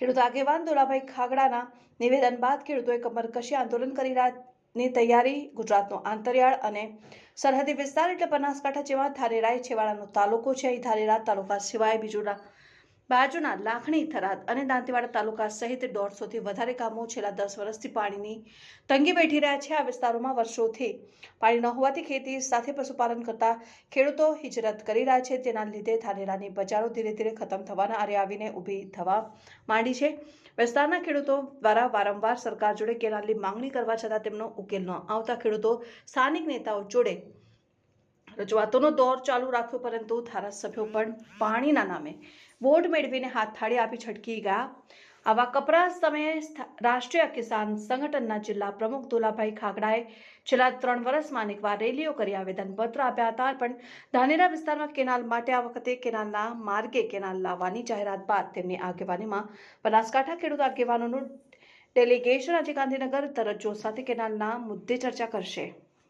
ખેડૂત આગેવાન દોલાભાઈ ખાગડાના નિવેદન બાદ ખેડૂતોએ કમરકશી આંદોલન કરી રહ્યાની તૈયારી, ગુજરાતનો આંતરિયાળ અને સરહદી વિસ્તાર એટલે બનાસકાંઠા જેવા ધાનેરાય છેવાડાનો તાલુકો છે. અહીં ધારેરા તાલુકા સિવાય બીજુના બાજુના લાખણી થરાદ અને દાંતીવાડા તાલુકા સહિત દોઢસોથી વધારે ગામો છેલ્લા દસ વર્ષથી પાણીની તંગી બેઠી રહ્યા છે. આ વિસ્તારોમાં વર્ષોથી પાણી ન હોવાથી ખેતી સાથે પશુપાલન કરતા ખેડૂતો હિજરત કરી રહ્યા છે. તેના લીધે ધાનેરાની બજારો ધીરે ધીરે ખતમ થવાના આરે આવીને ઊભી થવા માંડી છે. વિસ્તારના ખેડૂતો દ્વારા વારંવાર સરકાર જોડે કેનાલની માંગણી કરવા છતાં તેમનો ઉકેલ ન આવતા ખેડૂતો સ્થાનિક નેતાઓ જોડે રજૂઆતોનો દોર ચાલુ રાખ્યો, પરંતુ ધારાસભ્યો પણ પાણીના નામે વોટ મેળવીને હાથથાળી આપી છટકી ગયા. આવા કપરા સમયે રાષ્ટ્રીય કિસાન સંગઠનના જિલ્લા પ્રમુખ દુલાભાઈ ખાગડાએ છેલ્લા ત્રણ વર્ષમાં અનેકવાર રેલીઓ કરી આવેદનપત્ર આપ્યા હતા, પણ ધાનેરા વિસ્તારમાં કેનાલ માટે આ વખતે કેનાલના માર્ગે કેનાલ લાવવાની જાહેરાત બાદ તેમની આગેવાનીમાં બનાસકાંઠા ખેડૂત આગેવાનોનું ડેલિગેશન. આજે ગાંધીનગર દરજ્જો સાથે કેનાલના મુદ્દે ચર્ચા કરશે.